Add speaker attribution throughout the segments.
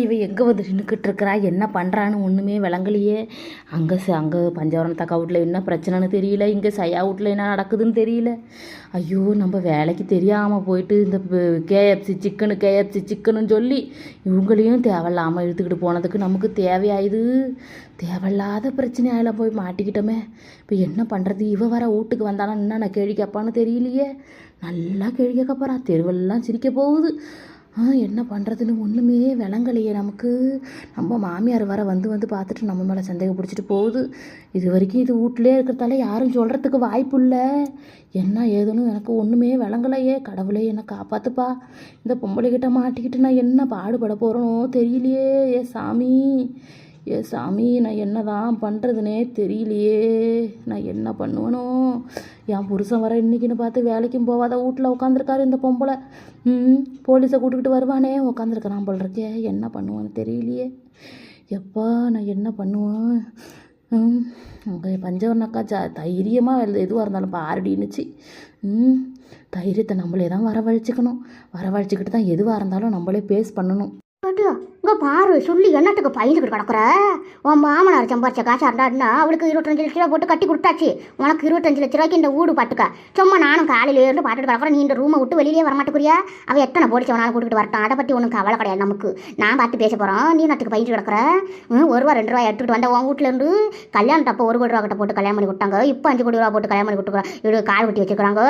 Speaker 1: இவ எங்கே வந்து நின்றுக்கிட்டு இருக்கிறா என்ன பண்ணுறான்னு ஒன்றுமே விளங்கலையே. அங்கே அங்கே பஞ்சவரம் தக்கா என்ன பிரச்சனைன்னு தெரியல. இங்கே சையா வீட்டில் என்ன நடக்குதுன்னு தெரியல. ஐயோ நம்ம வேலைக்கு தெரியாமல் போயிட்டு இந்த கேஎஃப்சி சிக்கனு கேஎஃப்சி சிக்கனுன்னு சொல்லி இவங்களையும் தேவையில்லாமல் இழுத்துக்கிட்டு போனதுக்கு நமக்கு தேவையாயுது. தேவையில்லாத பிரச்சனையாயில் போய் மாட்டிக்கிட்டோமே. இப்போ என்ன பண்ணுறது இவ வர வீட்டுக்கு வந்தாலும் என்ன நான் கேள்வி கேட்பான்னு தெரியலையே. நல்லா கேள்வி கேட்க போகிறா தெருவெல்லாம் சிரிக்க போகுது. என்ன பண்ணுறதுன்னு ஒன்றுமே விளங்கலையே நமக்கு. நம்ம மாமியார் வர வந்து வந்து பார்த்துட்டு நம்ம மேலே சந்தேகம் பிடிச்சிட்டு போகுது. இது வரைக்கும் இது வீட்டிலே இருக்கிறதால யாரும் சொல்கிறதுக்கு வாய்ப்பு இல்லை. என்ன ஏதுன்னு எனக்கு ஒன்றுமே விளங்கலையே. கடவுளே என்னை காப்பாற்றுப்பா இந்த பொம்பளைக்கிட்ட மாட்டிக்கிட்டு நான் என்ன பாடுபட போகிறோனோ தெரியலையே. ஏ சாமி. ஏ சாமி நான் என்ன தான் பண்ணுறதுனே தெரியலையே. நான் என்ன பண்ணுவனோ? என் புருஷன் வர இன்னைக்குன்னு பார்த்து வேலைக்கும் போகாத வீட்டில் உட்காந்துருக்காரு இந்த பொம்பளை. ம் போலீஸை கூட்டுக்கிட்டு வருவானே உட்காந்துருக்கிறான் போல் இருக்கே. என்ன பண்ணுவான்னு தெரியலையே. எப்பா நான் என்ன பண்ணுவேன்? ம் உங்கள் பஞ்சவர்ணக்கா ஜா தைரியமாக எதுவாக இருந்தாலும் பாரடின்னுச்சு ம் தைரியத்தை நம்மளே தான் வரவழைச்சிக்கணும். வரவழைச்சிக்கிட்டு தான் எதுவாக இருந்தாலும் நம்மளே பேஸ் பண்ணணும்.
Speaker 2: இங்கே பாரு சொல்லி என்னத்துக்கு பயந்துக்கிட்டு கிடக்குற? உன் மாமனார் சம்பாரிச்ச காசா இருந்தாருன்னா அவளுக்கு இருபத்தஞ்சு லட்ச ரூபா போட்டு கட்டி கொடுத்தாச்சு. உனக்கு இருபத்தஞ்சு லட்ச ரூபாய்க்கு இந்த வீடு பார்த்துக்க சும்மா நானும் காலையில இருந்து பார்த்துட்டு கிடக்குறேன் நீ இந்த ரூமை விட்டு வெளியே வரமாட்டேக்குறியா அவள் எத்தனை போடிச்சவனாலும் கூட்டிகிட்டு வரட்டான் அதை பற்றி ஒன்றும் கவலை கிடையாது நமக்கு. நான் பார்த்து பேச போகிறோம் நீ நட்டுக்கு பயிட்டு கிடக்குற? ம், ஒரு ரூபா ரெண்டு ரூபா எடுத்துகிட்டு வந்த உன் வீட்டிலேருந்து கல்யாணம் தப்போ ஒரு கோடி ரூபா கிட்ட போட்டு கல்யாணம் பண்ணி கொடுத்தாங்க. இப்போ அஞ்சு கோடி ரூபா போட்டு கல்யாணம் பண்ணி கொடுத்துருக்காங்க இவ்வளோ கால் வெட்டி வச்சுக்கிறாங்க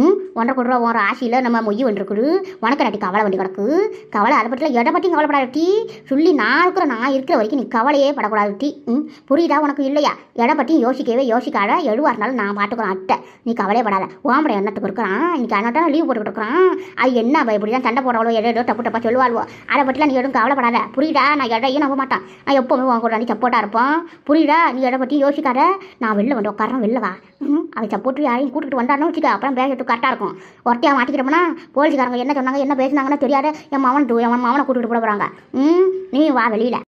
Speaker 2: ம் ஒன்றரை கோடி ரூபா உன் ஆசையில் நம்ம மொய் வந்துருக்குது உனக்கு நட்டி கவலை வண்டி கிடக்கு? கவலை அதை பற்றில எதை பற்றியும் கவலைப்படாட்டி சொல்லி நான் இருக்கிற நான் இருக்கிற வரைக்கும் நீ கவலையே படக்கூடாது டி. ம் புரியுதா உனக்கு இல்லையா? எடை பற்றியும் யோசிக்கவே யோசிக்காத. எதுவாக இருந்தாலும் நான் பார்த்துக்குறேன் அட்டை நீ கவலையே படாத. ஓம்பட எண்ணத்துக்கு இருக்கிறான். இன்னைக்கு அண்ணாட்டா லீவ் போட்டுக்கிட்டு இருக்கிறான். அது என்ன இப்படி தான் சண்டை போடுறவளோ எதோ ஏதோ தப்பு தப்பா சொல்லுவாள்வோ. அதை பற்றிலாம் நீ எதுவும் கவலைப்படாத. புரியுதா? நான் எடையும் நம்ப மாட்டான். நான் எப்போவுமே உன் கூட நீ சப்போர்ட்டாக இருப்போம். புரியுதா? நீ எடை பற்றியும் யோசிக்காத. நான் வெளில வந்து உட்காரன் வெளில வா. ம் அவன் சப்போர்ட்டு யாரையும் கூட்டிகிட்டு வந்தாலும் வச்சுக்க. அப்புறம் பேசிட்டு கரெக்டாக இருக்கும். ஒருத்தையாக மாட்டிக்கிறோம்னா போலீஸ்காரங்க என்ன சொன்னாங்க என்ன பேசுனாங்கன்னு தெரியாத என் மாவன் என் மாவனை கூட்டிகிட்டு போட போகிறாங்க ம் நீ வா வெளியில்.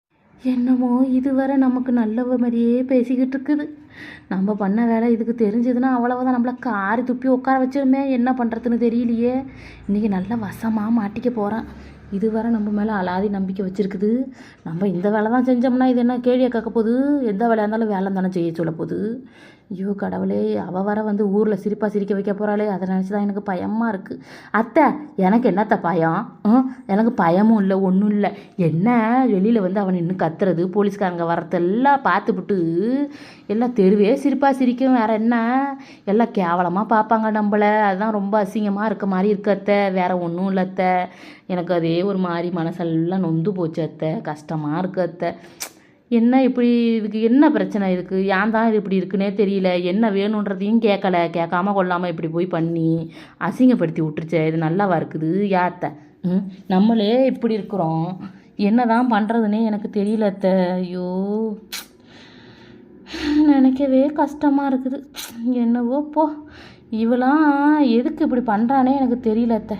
Speaker 1: என்னமோ இதுவரை நமக்கு நல்லவ மாதிரியே பேசிக்கிட்டு இருக்குது. நம்ம பண்ண வேலை இதுக்கு தெரிஞ்சதுன்னா அவ்வளவுதான். நம்மளை காரி துப்பி உட்கார வச்சிருமே என்ன பண்ணுறதுன்னு தெரியலையே. இன்றைக்கி நல்லா வசமாக மாட்டிக்க போகிறான் இதுவரை நம்ம மேலே அலாதி நம்பிக்கை வச்சுருக்குது. நம்ம இந்த வேலை தான் செஞ்சோம்னா இது என்ன கேள்வியை கேட்க போகுது? எந்த வேலையாக இருந்தாலும் வேலை தானே செய்ய சொல்ல போகுது. ஐயோ கடவுளே அவள் வர வந்து ஊரில் சிரிப்பாக சிரிக்க வைக்க போகிறாளே அதை நினச்சி தான் எனக்கு பயமாக இருக்குது அத்தை எனக்கு என்னத்த பயம்? எனக்கு பயமும் இல்லை ஒன்றும் இல்லை. என்ன வெளியில் வந்து அவன் இன்னும் கத்துறது போலீஸ்காரங்க வரதெல்லாம் பார்த்துப்புட்டு எல்லாம் தெருவே சிரிப்பாக சிரிக்கும். வேற என்ன? எல்லாம் கேவலமாக பார்ப்பாங்க நம்மளை. அதுதான் ரொம்ப அசிங்கமாக இருக்க மாதிரி இருக்கு அத்தை. வேற ஒன்றும் இல்லை அத்தை. எனக்கு அதே ஒரு மாதிரி மனசெல்லாம் நொந்து போச்சு அத்தை. கஷ்டமாக இருக்கு அத்தை. என்ன இப்படி இதுக்கு என்ன பிரச்சனை இதுக்கு? ஏன் தான் இது இப்படி இருக்குன்னே தெரியல. என்ன வேணுன்றதையும் கேட்கல கேட்காம கொள்ளாமல் இப்படி போய் பண்ணி அசிங்கப்படுத்தி விட்டுருச்சே. இது நல்லாவா இருக்குது? யாத்த ம்? நம்மளே இப்படி இருக்கிறோம். என்ன தான் பண்ணுறதுனே எனக்கு தெரியல அத்தை. ஐயோ. நினைக்கவே கஷ்டமாக இருக்குது. என்னவோ போ. இவளாம் எதுக்கு இப்படி பண்ணுறானே எனக்கு தெரியல அத்தை.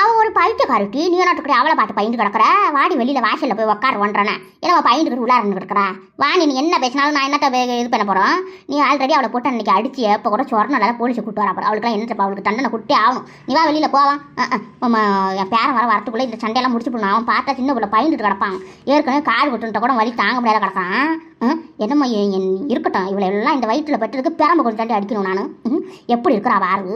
Speaker 2: அவன் ஒரு பைத்தியக்காரட்டி நீ நாட்டுக்குடி அவளை பார்த்து பயந்து கிடக்குற? வாடி வெளியில் வாசலில் போய் உட்கார ஒன்றன ஏன்னா அவன் பயந்துக்கிட்டு உள்ளார கிடக்குறா வாணி நீ என்ன பேசினாலும் நான் என்னத்த இது பண்ண போகிறோம் நீ ஆல்ரெடி அவளை போட்டு அன்னைக்கு அடிச்சு எப்போ கூட சொரணால போலீஸை கூட்டு வரப்போ போகிறோம் அவளுக்குலாம் என்ன அவளுக்கு தண்டனை குட்டே ஆகணும். நீ வா வெளியில் போவான் என் பேரன் வர வரத்துக்குள்ளே இந்த சண்டையெல்லாம் முடிச்சு போடணும். அவன் பார்த்தா சின்ன பிள்ளை பயந்துட்டு கிடப்பான். ஏற்கனவே கார் விட்டுன்ட்ட கூட வழி தாங்க முடியாத கிடக்கான் என்னம்மா என் இருக்கட்டும். இவ்வளோ எல்லாம் இந்த வயிற்றில் பெற்றதுக்கு பெரம்பு கொஞ்சம் தண்டி அடிக்கணும் நான். எப்படி இருக்கிறா வாரு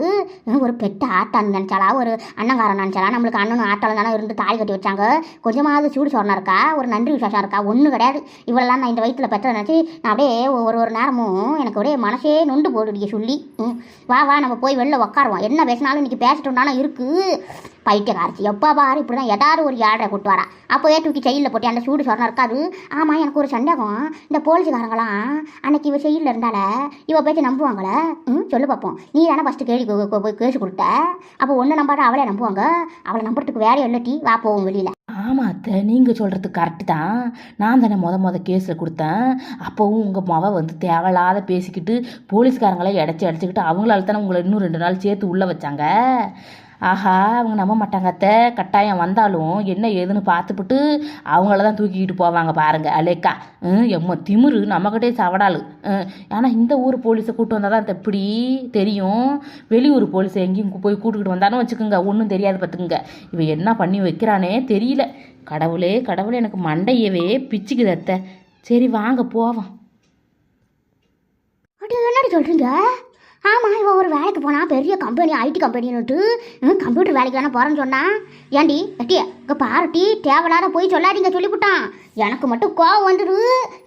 Speaker 2: ஒரு பெட்ட ஆட்டான்னு நினச்சாலா ஒரு அண்ணங்காரன் நினச்சாலா நம்மளுக்கு அண்ணனும் ஆட்டாலும் தானே இருந்து தாலி கட்டி வச்சாங்க. கொஞ்சமாவது சூடு சொரணம் இருக்கா? ஒரு நன்றி விசேஷம் இருக்கா? ஒன்றும் கிடையாது. இவ்வளோலாம் நான் இந்த வயிற்றில் பெற்ற நினச்சி நான் அப்படியே ஒரு ஒரு நேரமும் எனக்கு அப்படியே மனசே நொண்டு போடுடிய சொல்லி. ம், வா வா நம்ம போய் வெளில உட்காருவோம் என்ன பேசினாலும் இன்றைக்கி பேசிட்டோம்னாலும் இருக்குது பைத்தியக்காரச்சி. எப்போ பாரு இப்படி தான் ஏதாவது ஒரு ஏழரை கூட்டு வரா அப்போவே தூக்கி செயலில் போட்டு அந்த சூடு சொரணம் இருக்காது. ஆமாம் எனக்கு ஒரு சந்தேகம். இந்த போலீஸ்காரங்களாம் அன்னைக்கு இவ செயலில் இருந்தால இவ பேச்சு நம்புவாங்களே? ம் சொல்லு பார்ப்போம் நீ தானே ஃபஸ்ட்டு கேள்வி போய் கேஸ் கொடுத்த? அப்போ ஒன்று நம்பாட அவளே நம்புவாங்க? அவளை நம்புறதுக்கு வேற இல்லட்டி வா போவோம் வெளியில்.
Speaker 1: ஆமாம் அத்தை நீங்கள் சொல்கிறது கரெக்டு தான். நான் தானே மொத மொதல் கேஸில் கொடுத்தேன். அப்போவும் உங்கள் மவ வந்து தேவையில்லாத பேசிக்கிட்டு போலீஸ்காரங்களை இடைச்சி அடிச்சுக்கிட்டு அவங்களால தானே உங்களை இன்னும் ரெண்டு நாள் சேர்த்து உள்ளே வச்சாங்க. ஆஹா அவங்க நம்ப மாட்டாங்க அத்தை. கட்டாயம் வந்தாலும் என்ன ஏதுன்னு பார்த்துப்புட்டு அவங்கள தான் தூக்கிக்கிட்டு போவாங்க பாருங்க அலேக்கா. ம், எம்ம திமிரு நம்மக்கிட்டே சவடாலு ஆனால் இந்த ஊர் போலீஸை கூப்பிட்டு வந்தால் தான் எப்படி தெரியும். வெளியூர் போலீஸை எங்கேயும் போய் கூட்டுக்கிட்டு வந்தாலும் வச்சுக்கோங்க ஒன்றும் தெரியாது பார்த்துக்குங்க. இவன் என்ன பண்ணி வைக்கிறானே தெரியல. கடவுளே கடவுளே எனக்கு மண்டையவே பிச்சுக்குது அத்தை. சரி வாங்க போவோம்.
Speaker 2: என்னடி சொல்கிறீங்க ஆமாம் இவன் ஒரு வேலைக்கு போனால் பெரிய கம்பெனி ஐடி கம்பெனின்னுட்டு கம்ப்யூட்டர் வேலைக்கு தானே போகிறேன்னு சொன்னான் ஏண்டி எட்டி இங்கே பாருட்டி தேவையில்லாத போய் சொல்லாதீங்க சொல்லிவிட்டான் எனக்கு மட்டும் கோவம் வந்துடு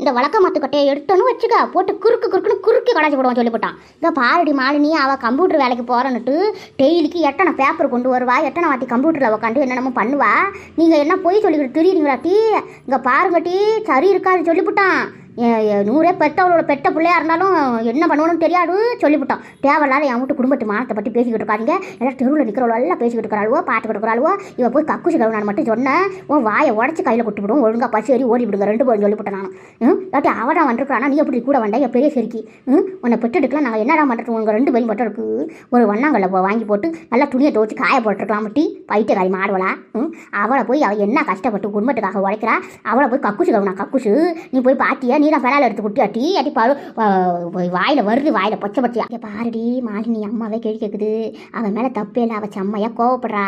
Speaker 2: இந்த வழக்க மத்துக்கட்டையை எடுத்தோன்னு வச்சுக்க போட்டு குறுக்கு குறுக்குன்னு குறுக்கி கடாச்சி போடுவான் சொல்லிவிட்டான் இந்த பாரடி மாலினி அவள் கம்ப்யூட்டர் வேலைக்கு போகிறன்னுட்டு டெய்லிக்கு எத்தனை பேப்பர் கொண்டு வருவா? எத்தனை வாட்டி கம்ப்யூட்டரில் உட்காந்து என்னென்னமோ பண்ணுவா? நீங்கள் என்ன போய் சொல்லிக்கிட்டு தெரியுறீங்களா டீ? இங்கே பாருங்க டீ சரி இருக்காது சொல்லிவிட்டான் நூறே ஏ, அவளோட பெத்த பிள்ளையா இருந்தாலும் என்ன பண்ணுவோன்னு தெரியாது சொல்லிவிட்டான். தேவையில்லாத என் வீட்டு குடும்பத்து மானத்தை பற்றி பேசிக்கிட்டு இருக்காதீங்க. எல்லாம் தெருவில் நிற்கிறவளோ எல்லாம் பேசிக்கிட்டு இருக்கிறாளுவோ பார்த்துக்கிட்டு இருக்கிறாளுவோ. இவ போய் கக்குசி கழுவு மட்டும் சொன்னேன் உன் வாயை உடச்சி கையில் கொடுத்து விடும் ஒழுங்காக பசி ஏறி ஓடி விடுங்க ரெண்டு பேரும் சொல்லிவிட்டேன் நான். இல்லாட்டி அவன் வந்திருக்கானா நீ எப்படி கூட வந்த? என் பெரிய செருக்கி. ம்? உன்னை பெற்றெடுக்கலாம். நாங்கள் என்னடா பண்ணுறது உங்கள் ரெண்டு பேரும் மட்டும் இருக்கு. ஒரு வண்ணாங்கல்ல வாங்கி போட்டு நல்லா துணியை துவச்சி காய போட்டுருக்கலாம் மட்டி பைத்தியக்காரி மாடுவலா ம்? அவளை போய் அவள் என்ன கஷ்டப்பட்டு குடும்பத்துக்காக உழைக்கிறா? அவளை போய் கக்குசு கவுனா கக்குசு. நீ போய் பாட்டியா நீ தான் எடுத்து குட்டி அட்டி அட்டி பாரு வாயில் வருது வாயில் பச்சை பச்சையா. இங்கே பாருடி மாலினி அம்மாவே கேள்வி கேட்குது அவன் மேலே தப்பே இல்லை அவள் செம்மையாக கோவப்படுறா.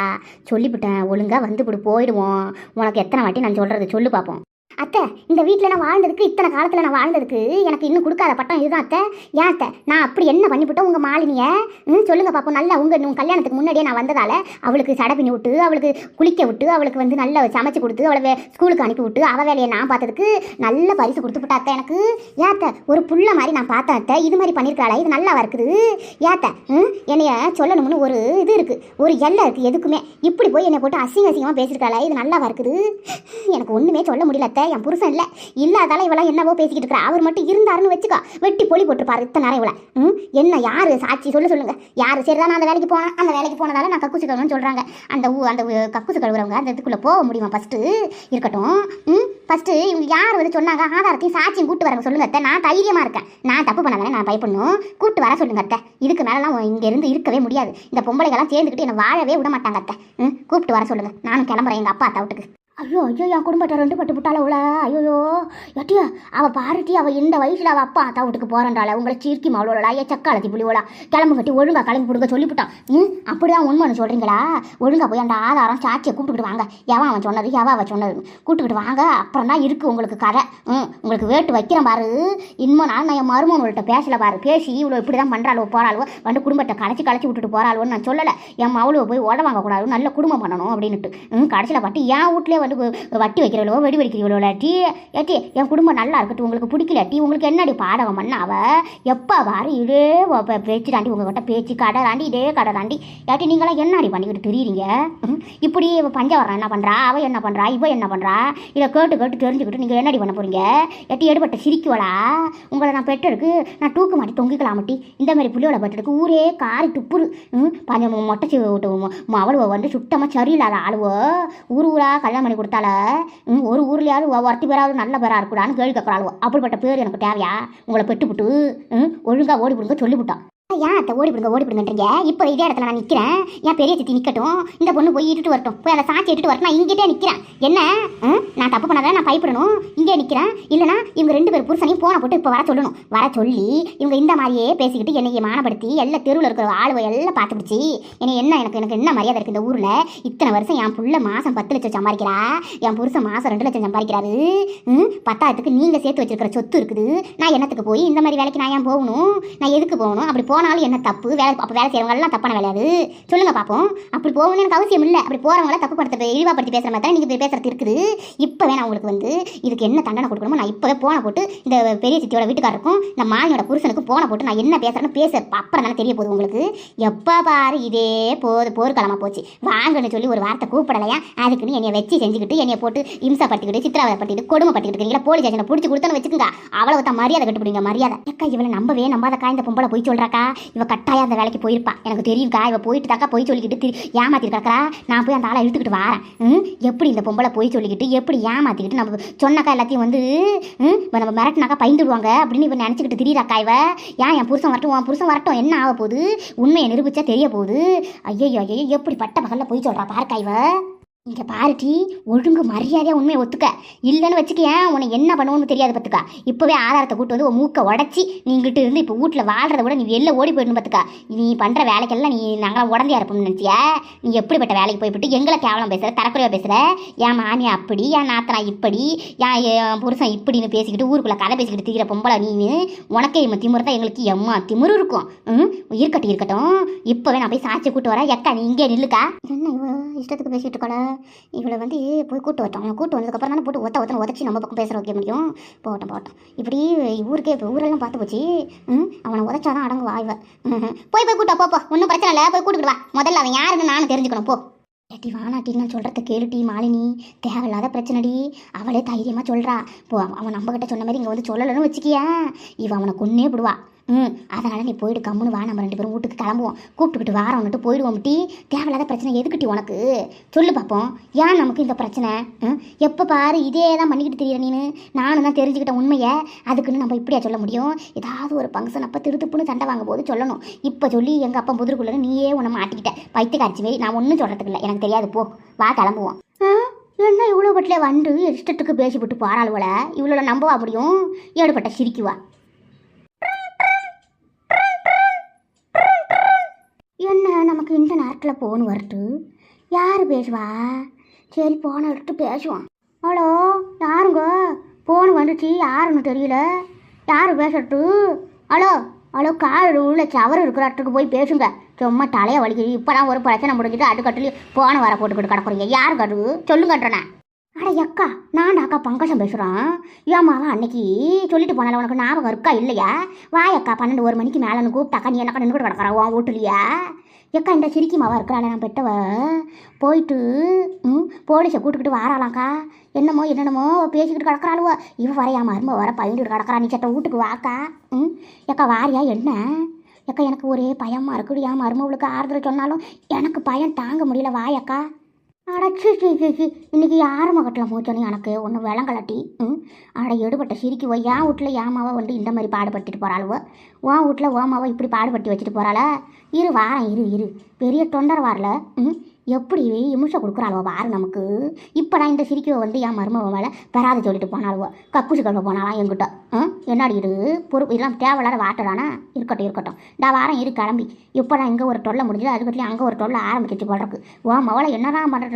Speaker 2: சொல்லிவிட்டேன் ஒழுங்காக வந்து இப்படி போயிடுவோம். உனக்கு எத்தனை வாட்டி நான் சொல்கிறது சொல்லு பார்ப்போம் அத்தை இந்த வீட்டில் நான் வாழ்ந்ததுக்கு இத்தனை காலத்தில் நான் வாழ்ந்ததுக்கு எனக்கு இன்னும் கொடுக்காத பட்டம் இதுதான் அத்தை. ஏன் அத்தை? நான் அப்படி என்ன பண்ணிவிட்டேன் உங்கள் மாலினியை? ம் சொல்லுங்கள் பாப்போம். நல்லா உங்கள் உங்கள் கல்யாணத்துக்கு முன்னாடியே நான் வந்ததால் அவளுக்கு சடை பின்னி விட்டு அவளுக்கு குளிக்க விட்டு அவளுக்கு வந்து நல்லா சமைச்சு கொடுத்து அவளை வே- ஸ்கூலுக்கு அனுப்பி விட்டு அவள் வேலையை நான் பார்த்ததுக்கு நல்ல பரிசு கொடுத்து விட்டா அத்தை எனக்கு. ஏன் ஒரு புள்ள மாதிரி நான் பார்த்தேன் அத்தை. இது மாதிரி பண்ணியிருக்காளா இது நல்லா இருக்குது? ஏன் ம் என்னைய சொல்லணும்னு ஒரு இது இருக்குது ஒரு எல்லை இருக்குது எதுக்குமே. இப்படி போய் என்னை போட்டு அசிங்க அசிங்கமாக பேசியிருக்காளா இது நல்லாவா இருக்குது? எனக்கு ஒன்றுமே சொல்ல முடியல அத்தை. என் புருஷன் இல்லை. இல்லாதால இவளாம் என்னவோ பேசிக்கிட்டு இருக்கிறா அவர் மட்டும் இருந்தாருன்னு வச்சுக்கோ. வெட்டி பொலி போட்டுருப்பாரு இத்தனை நேரம் இவளை. ம்? என்ன யார்? சாட்சி சொல்ல சொல்லுங்க. யார்? சரிதான் நான் அந்த வேலைக்கு போனேன் அந்த வேலைக்கு போனதால நான் கக்கூசி கழுவுன்னு சொல்கிறாங்க அந்த ஊ அந்த ஊ- கழுவுறவங்க அந்த இதுக்குள்ளே போக முடியுமா ஃபஸ்ட்டு இருக்கட்டும். ம்? ஃபஸ்ட்டு இவங்க யார் வந்து சொன்னாங்க? ஆதாரத்தையும் சாட்சியும் கூட்டு வரங்க சொல்லுங்க அத்தை. நான் தைரியமாக இருக்கேன். நான் தப்பு பண்ண நான் பயப்படணும். கூட்டு வர சொல்லுங்க அத்தை. இதுக்கு மேலாம் இங்க இருந்து இருக்கவே முடியாது. இந்த பொம்பளைகள்லாம் சேர்ந்துக்கிட்டு என்னை வாழவே விட மாட்டாங்க அத்தை. ம்? கூப்பிட்டு வர சொல்லுங்க. நானும் கிளம்புறேன் எங்கள் அப்பா அத்தா வீட்டுக்கு. ஐயோ ஐயோ என் குடும்பத்தை ரெண்டு பட்டு விட்டால அவள ஐயோ எட்டியா அவள் பாருட்டி அவள் இந்த வயசில் அவள் அப்பா அத்தா வீட்டுக்கு போறண்டால உங்களை சீர்க்கி மாவளோடா ஏ சக்காலத்தி புலிவோடா கிளம்பு கட்டி ஒழுங்கா கிளம்பி கொடுங்க சொல்லிவிட்டான் ம் அப்படிதான் உண்மைன்னு சொல்கிறீங்களா ஒழுங்கா போய் அந்த ஆதாரம் சாட்சியை கூப்பிட்டுக்கிட்டு வாங்க. எவன் அவன் சொன்னது எவன் அவன் சொன்னது கூப்பிட்டுக்கிட்டு வாங்க. அப்புறம் தான் இருக்குது உங்களுக்கு கதை. ம் உங்களுக்கு வேட்டு வைக்கிறேன் பாரு. இன்னும் நான் நான் என் மருமகன்கிட்ட பேசல பாரு. பேசி இவ்வளோ இப்படி தான் பண்ணுறாளோ போகிறாளோ வந்து குடும்பத்தை கலைச்சி கலைச்சி விட்டுட்டு போகிறாளோன்னு நான் சொல்லலை. என் மவளுவை போய் உட வாங்கக்கூடாது நல்ல குடும்பம் பண்ணணும் அப்படின்னுட்டு. ம் கடைசியில் பாட்டு என் வீட்டிலே வந்து வட்டி வைக்கிறவளோ வெடி வெடிக்கிறவளோ டீ ஏட்டி என் குடும்பம் நல்லா இருக்கட்டும் உங்களுக்கு பிடிக்கல டீ உங்களுக்கு என்னடி பாடகம் பண்ண அவள் எப்போ வாரு இதே பேச்சு தாண்டி உங்ககிட்ட பேச்சு கடை தாண்டி இதே கடை தாண்டி. ஏட்டி நீங்களாம் என்னடி பண்ணிக்கிட்டு தெரியுறீங்க? ம், இப்படி இவ பஞ்சவரம் என்ன பண்ணுறா அவள் என்ன பண்ணுறா இவ என்ன பண்ணுறா இதை கேட்டு கேட்டு தெரிஞ்சுக்கிட்டு நீங்கள் என்னடி பண்ண போகிறீங்க எட்டி எடுபட்ட சிரிக்குவளா? உங்களை நான் பெற்றெடுக்கு நான் தூக்கு மாட்டி தொங்கிக்கலாமட்டி இந்த மாதிரி புள்ளியோட பெற்றெடுக்கு ஊரே காரி துப்புரு. ம் மொட்டை விட்டு அவளுவ வந்து சுத்தமாக சரியில்லாத ஆளுவோ? ஊர் ஊராக கல்யாணம் பண்ணி கொடுத்தால ம் ஒரு ஊர்லையாவது ஒருத்தி பேராவது நல்ல பேராக இருக்கக்கூடாதுன்னு கேள்வி கேட்குற அப்படிப்பட்ட பேர் எனக்கு தேவையா? உங்களை பெட்டுப்புட்டு ம் ஒழுங்காக ஓடி கொடுங்க சொல்லிவிட்டான் ஏன் அத்தை ஓடி விடுங்க ஓடி விடுங்கன்றீங்க இப்போ இதே இடத்துல நான் நிற்கிறேன் என் பெரிய சித்தி நிற்கட்டும் இந்த பொண்ணு போய் இட்டுட்டு வரட்டும். போய் அதை சாட்சி இட்டுட்டு வரட்டும் நான் இங்கிட்டே நிற்கிறேன் என்ன? நான் தப்பு பண்ணாத நான் பயப்படணும். இங்கே நிற்கிறேன் இல்லைனா இவங்க ரெண்டு பேர் புருஷனையும் போன போட்டு இப்போ வர சொல்லணும். வர சொல்லி இவங்க இந்த மாதிரியே பேசிக்கிட்டு என்னை மானப்படுத்தி எல்லா தெருவில் இருக்கிற ஆளுவை எல்லாம் பார்த்து பிடிச்சி என்னை என்ன எனக்கு எனக்கு என்ன மரியாதை இருக்குது இந்த ஊரில்? இத்தனை வருஷம் என் புள்ள மாதம் பத்து லட்சம் சம்பாதிக்கிறா? என் புருஷன் மாதம் ரெண்டு லட்சம் சம்பாதிக்கிறாரு. பத்தாயிரத்துக்கு நீங்கள் சேர்த்து வச்சிருக்கிற சொத்து இருக்குது. நான் என்னத்துக்கு போய் இந்த மாதிரி வேலைக்கு நான் ஏன் போகணும்? நான் எதுக்கு போகணும்? அப்படி போனாலும் என்ன தப்பு? வேலை அப்போ வேலை செய்கிறவங்க தப்பான வேலையாது சொல்லுங்க பார்ப்போம் அப்படி போகணும்னு எனக்கு அவசியம் இல்லை. அப்படி போகிறவங்கள தப்பு படுத்த இழிவாப்படுத்தி பேசுகிற மாதிரி தான் நீங்கள் பேசுறது இருக்குது. இப்போ வேணா உங்களுக்கு வந்து இதுக்கு என்ன தண்டனை கொடுக்கணுமோ நான் இப்போவே போன போட்டு இந்த பெரிய சித்தியோட வீட்டுக்காரருக்கும் இந்த மாலினோட புருஷனுக்கும் போன போட்டு நான் என்ன பேசுறேன்னு பேச. அப்புறம் தானே தெரிய போகுது உங்களுக்கு. எப்போ பாரு இதே போது போர்க்காலமாக போச்சு. வாங்கன்னு சொல்லி ஒரு வார்த்தை கூப்பிடலையா? அதுக்குன்னு என்னை வச்சு செஞ்சுக்கிட்டு என்னை போட்டு இம்சப்படுத்திக்கிட்டு சித்திரவதைப்படுத்திக்கிட்டு கொடுமைப்படுத்திக்கிட்டு இருக்கீங்களா? போலீஸ் ஸ்டேஷனை பிடிச்சி கொடுத்தோன்னு வச்சுக்கோங்க. அவ்வளவு தான் மரியாதை கட்டுப்பிடிங்க மரியாதை. அக்கா இவளை நம்பவே நம்பாதக்கா இந்த பொம்பளை போய் சொல்கிறாக்கா இவ கட்டாயம் அந்த வேலைக்கு போயிருப்பா. எனக்கு தெரியும்க்கா இவ போயிட்டு தாக்கா போய் சொல்லிக்கிட்டு திரு ஏமாத்தி நான் போய் அந்த ஆளை இழுத்துக்கிட்டு வரேன். எப்படி இந்த பொம்பளை போய் சொல்லிக்கிட்டு எப்படி ஏமாத்திக்கிட்டு நம்ம சொன்னாக்கா எல்லாத்தையும் வந்து இப்போ நம்ம மிரட்டினாக்கா பயந்துடுவாங்க அப்படின்னு இவன் நினச்சிக்கிட்டு திரியிறாக்கா இவ. ஏன் என் புருஷன் வரட்டும் உன் புருஷன் வரட்டும் என்ன ஆக போகுது உண்மையை நிரூபிச்சா தெரிய போகுது ஐயோ ஐயோ எப்படி பட்ட பகலில் போய் சொல்கிறா பார்க்கா இவ. இங்க பாருட்டி ஒழுங்கு மரியாதையாக உண்மையை ஒத்துக்க. இல்லைன்னு வச்சுக்க ஏன் உன்னை என்ன பண்ணுவோன்னு தெரியாது பார்த்துக்கா. இப்போவே ஆதாரத்தை கூட்டு வந்து உன் மூக்கை உடச்சி நீங்கள்கிட்ட இருந்து இப்போ வீட்டில் வாழ்கிறத விட நீ வெளில ஓடி போயிடணும் பார்த்துக்கா. நீ பண்ணுற வேலைக்கெல்லாம் நீ நாங்களாம் உடந்தையா இருப்போம்னு நினச்சியா? நீ எப்படிப்பட்ட வேலைக்கு போய்விட்டு எங்களை கேவலம் பேசுகிற தரக்குறையாக பேசுகிற என் மாமியா அப்படி என் நாத்தனா இப்படி என் புருஷன் இப்படின்னு பேசிக்கிட்டு ஊருக்குள்ளே கதை பேசிக்கிட்டு திரிகிற பொம்பளை நீ உனக்கே இம்ம திமுறை தான் எங்களுக்கு எம்மா திமுரு இருக்கும். ம்? இருக்கட்டும் இருக்கட்டும். இப்போவே நான் போய் சாட்சி கூட்டு வரேன். எக்கா நீ இங்கே நில்லுக்கா. என்ன இவ இஷ்டத்துக்கு பேசிகிட்டு இருக்கல இவளை வந்து போய் கூட்டு வரட்டும். அவனை கூட்டு வந்ததுக்கப்புறம் தானே போட்டு ஒத்த ஒத்தனை உதச்சி நம்ம பக்கம் பேசுகிற வைக்க முடியும். போகட்டும் போகட்டும். இப்படி ஊருக்கே இப்போ ஊரெல்லாம் பார்த்து போச்சு. ம் அவனை உதச்சாதான் அடங்கு வாய்வ போய் போய் கூட்டா போப்போ ஒன்றும் பிரச்சனை இல்லை. போய் கூட்டிட்டு வா. முதல்ல அவன் யாருன்னு நானும் தெரிஞ்சுக்கணும். போ. ஏட்டி வானாட்டி நான் சொல்கிறத கேளுட்டி மாலினி. தேவையில்லாத பிரச்சனைடி. அவளே தைரியமாக சொல்கிறா போ அவன் அவன் நம்மக்கிட்ட சொன்ன மாதிரி இங்கே வந்து சொல்லலைன்னு வச்சுக்கியா? இவன் அவனை கொன்னே விடுவா. ம் அதனால் நீ போயிடு கம்முன்னு வா நம்ம ரெண்டு பேரும் வீட்டுக்கு கிளம்புவோம். கூப்பிட்டுக்கிட்டு வாரோன்னுட்டு போயிடுவோம் டீ. தேவையில்லாத பிரச்சனை எதுக்கிட்டி உனக்கு? சொல்லு பார்ப்போம் ஏன் நமக்கு இந்த பிரச்சனை? ம் எப்போ பாரு இதே தான் பண்ணிக்கிட்டு தெரியல நீனு. நானும் தான் தெரிஞ்சுக்கிட்ட உண்மையை. அதுக்குன்னு நம்ம இப்படியா சொல்ல முடியும்? ஏதாவது ஒரு ஃபங்க்ஷன் அப்போ திருத்துப்புன்னு சண்டை வாங்கும் போது சொல்லணும். இப்போ சொல்லி எங்கள் அப்பா புதிருக்குள்ள நீயே உன்னை மாட்டிக்கிட்ட. பைத்தியக்காரிச்சி மாரி நான் ஒன்றும் சொல்கிறதுக்கு இல்லை எனக்கு தெரியாது போ. வா கிளம்புவோம். என்ன இவ்வளோ பட்டில வந்து இஷ்டத்துக்கு பேசிவிட்டு போகிறாளுவல இவ்வளோ நம்பவா முடியும் ஏடுபட்ட சிரிக்குவா என்ன நமக்கு இந்த போன் வரட்டு. யார் பேசுவா? சரி போனை எடுத்து பேசுவோம். ஹலோ யாருங்க? போன் வந்துச்சு யாருன்னு தெரியல. யார் பேசட்டு? ஹலோ ஹலோ காலில் உள்ள சவர் இருக்கிற இடத்துக்கு போய் பேசுங்க. சும்மா தலையை வலிக்குது. இப்போ தான் ஒரு பிரச்சனை முடிஞ்சுட்டு அடுக்கட்டுலேயே போன வர போட்டுக்கிட்டு கிடக்குறீங்க. யார் கடு சொல்லுங்கன்றனே. அட அக்கா நான் அக்கா பங்கஜம் பேசுகிறேன் ஏமாவா அன்னைக்கு? சொல்லிட்டு போனால உனக்கு ஞாபகம் இருக்கா இல்லையா? வாய் அக்கா பன்னெண்டு ஒரு மணிக்கு மேலே கூப்பிட்டாக்கா நீ என்னக்கா நின்று கிடக்குறா? உன் வீட்டுலையா? எக்கா இந்த சிரிக்கி மாவா இருக்கிறாள் நான் பெட்டவ போயிட்டு ம் போலீஸை கூட்டுக்கிட்டு வாராளாங்க்கா என்னமோ என்னென்னமோ பேசிக்கிட்டு கிடக்குறாளுவோ. இவ வரையா மரும வர பயந்துட்டு கிடக்குறா. நீ சட்ட வீட்டுக்கு வாக்கா. ம் எக்கா வாரியா என்ன? எக்கா எனக்கு ஒரே பயமாக இருக்குடி. என் மருமவளுக்கு ஆறுதல் சொன்னாலும் எனக்கு பயம் தாங்க முடியல. வாயக்கா. அடச்சி சி சி சி இன்னைக்கு யார் மகட்டில் மூச்சோன்னு எனக்கு? ஒன்று விளங்கலட்டி ம்? அட எடுபட்ட சிரிக்கு போய் என் வீட்டில் ஏமாவை வந்து இந்த மாதிரி பாடுபடுத்திட்டு போகிறாளுவோ உன் வீட்டில் ஓமாவை இப்படி பாடுபடுத்தி வச்சுட்டு போகிறாளா இரு வாரம் இரு இரு. பெரிய தொண்டர் வரல ம்? எப்படி இமுஷை கொடுக்குறாளோ வாரு நமக்கு. இப்போ நான் இந்த சிரிக்கவை வந்து என் மருமக மேலே பெறாத சொல்லிட்டு போனாளுவோ. கக்கூசி கழுவ போனாலாம் எங்கிட்ட ம்? என்னடி இது? பொறுப்பு இதெல்லாம் தேவையில்லாத வாட்டடானா இருக்கட்டும் இருக்கட்டும். நான் வாரம் இரு கிளம்பி. இப்போ நான் இங்கே ஒரு தொல்லை முடிஞ்சது அதுக்கட்டுலேயும் அங்கே ஒரு தொல்லை ஆரம்பிச்சிச்சு போடுறக்கு ஓ மவளை என்னதான் பண்ணுறது